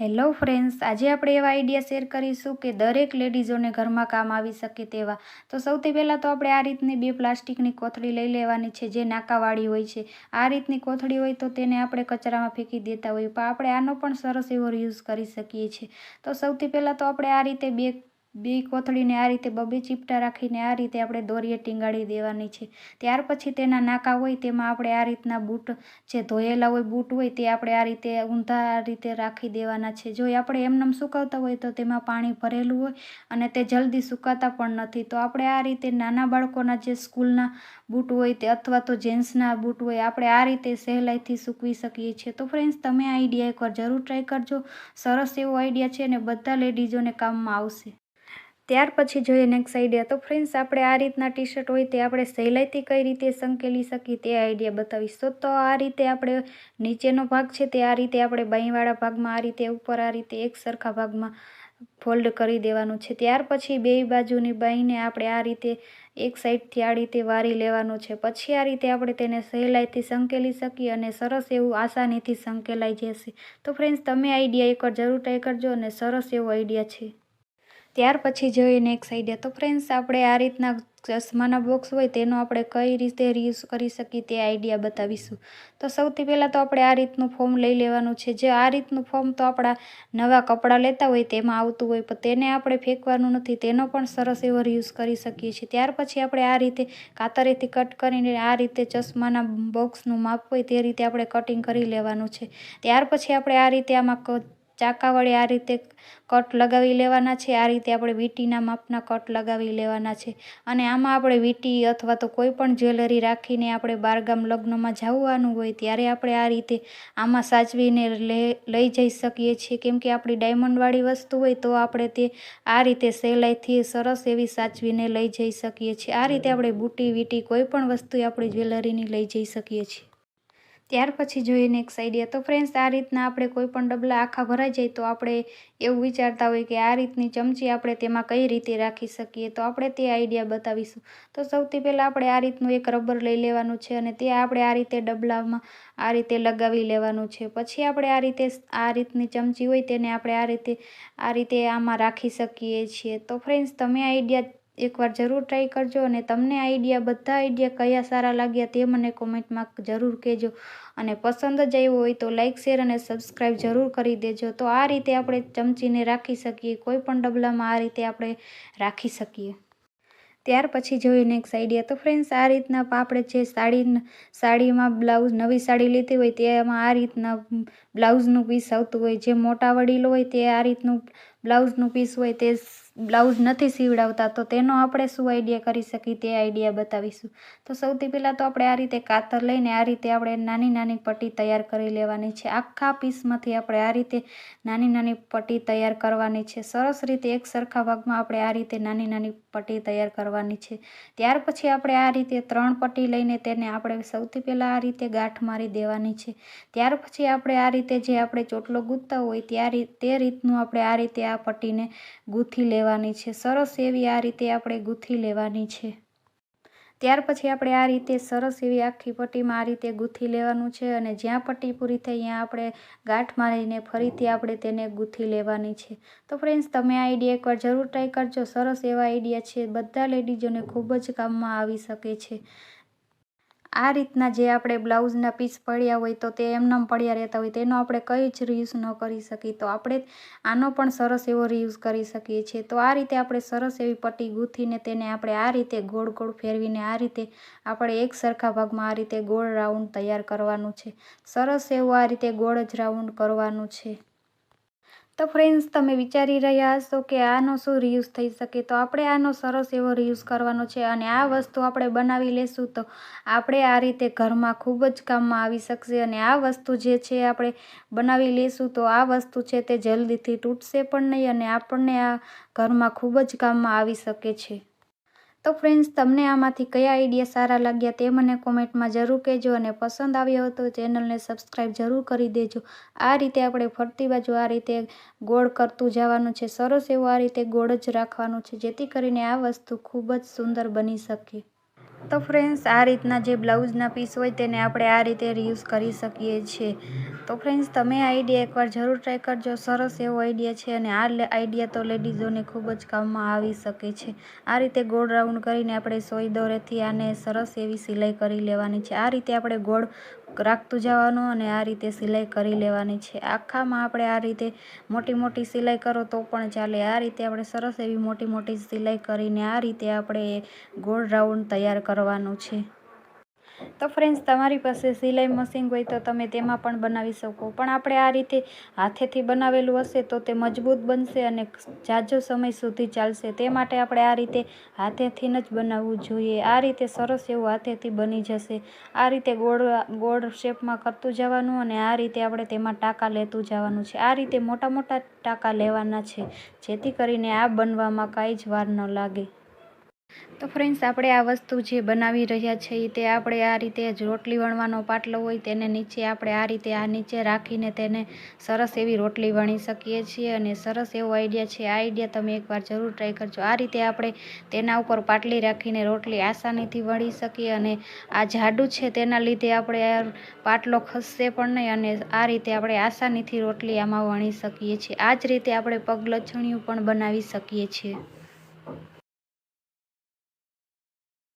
Hello friends, આજે આપણે એવા આઈડિયા શેર કરીશું કે દરેક લેડીઝોને ઘરમાં કામ આવી શકે તેવા. તો સૌથી પહેલાં તો આપણે આ રીતની બે પ્લાસ્ટિકની કોથળી લઈ લેવાની છે, જે નાકાવાળી હોય છે. આ રીતની કોથળી હોય તો તેને આપણે કચરામાં ફેંકી દેતા હોઈએ, પણ આપણે આનો પણ સરસ એવો યુઝ કરી શકીએ છીએ. તો સૌથી પહેલાં તો આપણે આ રીતે બે બે કોથળીને આ રીતે બબે ચીપટા રાખીને આ રીતે આપણે દોરીએ ટીંગાડી દેવાની છે. ત્યાર પછી તેના નાકા હોય તેમાં આપણે આ રીતના બૂટ જે ધોયેલા હોય બૂટ હોય તે આપણે આ રીતે ઊંધા રીતે રાખી દેવાના છે. જો આપણે એમનેમ સુકાવતા હોય તો તેમાં પાણી ભરેલું હોય અને તે જલ્દી સુકાતા પણ નથી. તો આપણે આ રીતે નાના બાળકોના જે સ્કૂલના બૂટ હોય તે અથવા તો જેન્ટ્સના બૂટ હોય આપણે આ રીતે સહેલાઈથી સૂકવી શકીએ છીએ. તો ફ્રેન્ડ્સ, તમે આ આઈડિયા એકવાર જરૂર ટ્રાય કરજો. સરસ એવો આઈડિયા છે અને બધા લેડીઝોને કામમાં આવશે. ત્યાર પછી જોઈએ નેક્સ્ટ આઈડિયા તો ફ્રેન્ડ્સ આપણે આ રીતના ટી શર્ટ હોય તે આપણે સહેલાઈથી કઈ રીતે સંકેલી શકીએ તે આઈડિયા બતાવીશ. તો આ રીતે આપણે નીચેનો ભાગ છે તે આ રીતે આપણે બાંયવાળા ભાગમાં આ રીતે ઉપર આ રીતે એક સરખા ભાગમાં ફોલ્ડ કરી દેવાનું છે. ત્યાર પછી બે બાજુની બાઈને આપણે આ રીતે એક સાઈડથી આ રીતે વારી લેવાનું છે. પછી આ રીતે આપણે તેને સહેલાઈથી સંકેલી શકીએ અને સરસ એવું આસાનીથી સંકેલાઈ જશે. તો ફ્રેન્ડ્સ તમે આઈડિયા એકવાર જરૂર ટ્રાય કરજો અને સરસ એવો આઈડિયા છે. ત્યાર પછી જોઈએ નેક્સ્ટ આઈડિયા તો ફ્રેન્ડ્સ આપણે આ રીતના ચશ્માના બોક્સ હોય તેનો આપણે કઈ રીતે રીયુઝ કરી શકીએ તે આઈડિયા બતાવીશું. તો સૌથી પહેલાં તો આપણે આ રીતનું ફોર્મ લઈ લેવાનું છે. જે આ રીતનું ફોર્મ તો આપણા નવા કપડાં લેતા હોય તેમાં આવતું હોય, પણ તેને આપણે ફેંકવાનું નથી. તેનો પણ સરસ એવો રીયુઝ કરી શકીએ છીએ. ત્યાર પછી આપણે આ રીતે કાતરેથી કટ કરીને આ રીતે ચશ્માના બોક્સનું માપ હોય તે રીતે આપણે કટિંગ કરી લેવાનું છે. ત્યાર પછી આપણે આ રીતે આમાં ચાકા વડે આ રીતે કટ લગાવી લેવાના છે. આ રીતે આપણે વીંટીના માપના કટ લગાવી લેવાના છે. અને આમાં આપણે વીંટી અથવા તો કોઈ પણ જ્વેલરી રાખીને આપણે બારગામ લગ્નમાં જવાનું હોય ત્યારે આપણે આ રીતે આમાં સાચવીને લઈ જઈ શકીએ છીએ. કેમ કે આપણી ડાયમંડવાળી વસ્તુ હોય તો આપણે તે આ રીતે સહેલાઈથી સરસ એવી સાચવીને લઈ જઈ શકીએ છીએ. આ રીતે આપણે બુટી, વીંટી કોઈ પણ વસ્તુ આપણી જ્વેલરીની લઈ જઈ શકીએ છીએ. ત્યાર પછી જોઈએ નેક્સ્ટ આઈડિયા તો ફ્રેન્ડ્સ આ રીતના આપણે કોઈ પણ ડબલા આખા ભરાઈ જાય તો આપણે એવું વિચારતા હોય કે આ રીતની ચમચી આપણે તેમાં કઈ રીતે રાખી શકીએ? તો આપણે તે આઈડિયા બતાવીશું. તો સૌથી પહેલાં આપણે આ રીતનું એક રબર લઈ લેવાનું છે અને તે આપણે આ રીતે ડબલામાં આ રીતે લગાવી લેવાનું છે. પછી આપણે આ રીતે આ રીતની ચમચી હોય તેને આપણે આ રીતે આ રીતે આમાં રાખી શકીએ છીએ. તો ફ્રેન્ડ્સ તમે આઈડિયા એકવાર જરૂર ટ્રાય કરજો અને તમને આઈડિયા બધા આઈડિયા કયા સારા લાગ્યા તે મને કોમેન્ટમાં જરૂર કહેજો. અને પસંદ જ આવ્યો હોય તો લાઇક શેર અને સબસ્ક્રાઈબ જરૂર કરી દેજો. તો આ રીતે આપણે ચમચીને રાખી શકીએ, કોઈ પણ ડબલામાં આ રીતે આપણે રાખી શકીએ. ત્યાર પછી જોઈએ નેક્સ્ટ આઈડિયા તો ફ્રેન્ડ્સ આ રીતના આપણે જે સાડી સાડીમાં બ્લાઉઝ નવી સાડી લીધી હોય તેમાં આ રીતના બ્લાઉઝનું પીસ આવતું હોય, જે મોટા વડીલો હોય તે આ રીતનું બ્લાઉઝનું પીસ હોય તે બ્લાઉઝ નથી સીવડાવતા, તો તેનો આપણે શું આઈડિયા કરી શકીએ તે આઈડિયા બતાવીશું. તો સૌથી પહેલાં તો આપણે આ રીતે કાતર લઈને આ રીતે આપણે નાની નાની પટ્ટી તૈયાર કરી લેવાની છે. આખા પીસમાંથી આપણે આ રીતે નાની નાની પટ્ટી તૈયાર કરવાની છે. સરસ રીતે એક સરખા ભાગમાં આપણે આ રીતે નાની નાની પટ્ટી તૈયાર કરવાની છે. ત્યાર પછી આપણે આ રીતે ત્રણ પટ્ટી લઈને તેને આપણે સૌથી પહેલાં આ રીતે ગાંઠ મારી દેવાની છે. ત્યાર પછી આપણે આ રીતે જે આપણે ચોટલો ગૂંથતા હોય ત્યારે, તે રીતનું આપણે આ રીતે આ પટ્ટીને ગૂંથી લેવાની છે. સરસ એવી આ રીતે આપણે ગૂંથી લેવાની છે. ત્યાર પછી આપણે આ રીતે સરસ એવી આખી પટ્ટીમાં આ રીતે ગૂંથી લેવાનું છે અને જ્યાં પટ્ટી પૂરી થઈ ત્યાં આપણે ગાંઠ મારીને ફરીથી આપણે તેને ગૂંથી લેવાની છે. તો ફ્રેન્ડ્સ, તમે આ આઈડિયા એકવાર જરૂર ટ્રાય કરજો. સરસ એવા આઈડિયા છે. બધા લેડીઝોને ખૂબ જ કામમાં આવી શકે છે. આ રીતના જે આપણે બ્લાઉઝના પીસ પડ્યા હોય તો તે એમનેમ પડ્યા રહેતા હોય તેનો આપણે કંઈ જ રીયુઝ ન કરી શકીએ. તો આપણે આનો પણ સરસ એવો રીયુઝ કરી શકીએ છીએ. તો આ રીતે આપણે સરસ એવી પટ્ટી ગૂંથીને તેને આપણે આ રીતે ગોળ ગોળ ફેરવીને આ રીતે આપણે એક સરખા ભાગમાં આ રીતે ગોળ રાઉન્ડ તૈયાર કરવાનું છે. સરસ એવું આ રીતે ગોળ જ રાઉન્ડ કરવાનું છે. તો ફ્રેન્ડ્સ તમે વિચારી રહ્યા હશો કે આનો શું રિયુઝ થઈ શકે? તો આપણે આનો સરસ એવો રિયુઝ કરવાનો છે અને આ વસ્તુ આપણે બનાવી લેશું તો આપણે આ રીતે ઘરમાં ખૂબ જ કામમાં આવી શકશે અને આ વસ્તુ જે છે આપણે બનાવી લેશું તો આ વસ્તુ છે તે જલ્દીથી તૂટશે પણ નહીં અને આપણને આ ઘરમાં ખૂબ જ કામમાં આવી શકે છે. તો ફ્રેન્ડ્સ તમને આમાંથી કયા આઈડિયા સારા લાગ્યા તે મને કોમેન્ટમાં જરૂર કહેજો અને પસંદ આવ્યો હતો ચેનલને સબસ્ક્રાઈબ જરૂર કરી દેજો. આ રીતે આપણે ફરતી બાજુ આ રીતે ગોળ કરતું જવાનું છે. સરસ એવું આ રીતે ગોળ જ રાખવાનું છે, જેથી કરીને આ વસ્તુ ખૂબ જ સુંદર બની શકે. તો ફ્રેન્ડ્સ આ રીતના જે બ્લાઉઝના પીસ હોય તેને આપણે આ રીતે રીયુઝ કરી શકીએ છીએ. તો ફ્રેન્ડ્સ તમે આઈડિયા એકવાર જરૂર ટ્રાય કરજો. સરસ એવો આઈડિયા છે અને આ આઈડિયા તો લેડીઝોને ખૂબ જ કામમાં આવી શકે છે. આ રીતે ગોળ રાઉન્ડ કરીને આપણે સોય દોરેથી આને સરસ એવી સિલાઈ કરી લેવાની છે. આ રીતે આપણે ગોળ રાખતું જવાનું અને આ રીતે સિલાઈ કરી લેવાની છે. આખામાં આપણે આ રીતે મોટી મોટી સિલાઈ કરો તો પણ ચાલે. આ રીતે આપણે સરસ એવી મોટી મોટી સિલાઈ કરીને આ રીતે આપણે ગોળ રાઉન્ડ તૈયાર કરવાનું છે. તો ફ્રેન્ડ્સ તમારી પાસે સિલાઈ મશીન હોય તો તમે તેમાં પણ બનાવી શકો. પણ આપણે આ રીતે હાથેથી બનાવેલું હશે તો તે મજબૂત બનશે અને જાજો સમય સુધી ચાલશે. તે માટે આપણે આ રીતે હાથેથી જ બનાવવું જોઈએ. આ રીતે સરસ એવું હાથેથી બની જશે. આ રીતે ગોળ ગોળ શેપમાં કરતું જવાનું અને આ રીતે આપણે તેમાં ટાંકા લેતું જવાનું છે. આ રીતે મોટા મોટા ટાંકા લેવાના છે, જેથી કરીને આ બનવામાં કાંઈ જ વાર ન લાગે. તો ફ્રેન્ડ્સ આપણે આ વસ્તુ જે બનાવી રહ્યા છીએ તે આપણે આ રીતે જ રોટલી વણવાનો પાટલો હોય તેને નીચે આપણે આ રીતે આ નીચે રાખીને તેને સરસ એવી રોટલી વણી શકીએ છીએ અને સરસ એવો આઈડિયા છે. આ આઈડિયા તમે એકવાર જરૂર ટ્રાય કરજો. આ રીતે આપણે તેના ઉપર પાટલી રાખીને રોટલી આસાનીથી વણી શકીએ અને આ જાડું છે તેના લીધે આપણે પાટલો ખસશે પણ નહીં અને આ રીતે આપણે આસાનીથી રોટલી આમાં વણી શકીએ છીએ. આ જ રીતે આપણે પગલછણિયું પણ બનાવી શકીએ છીએ.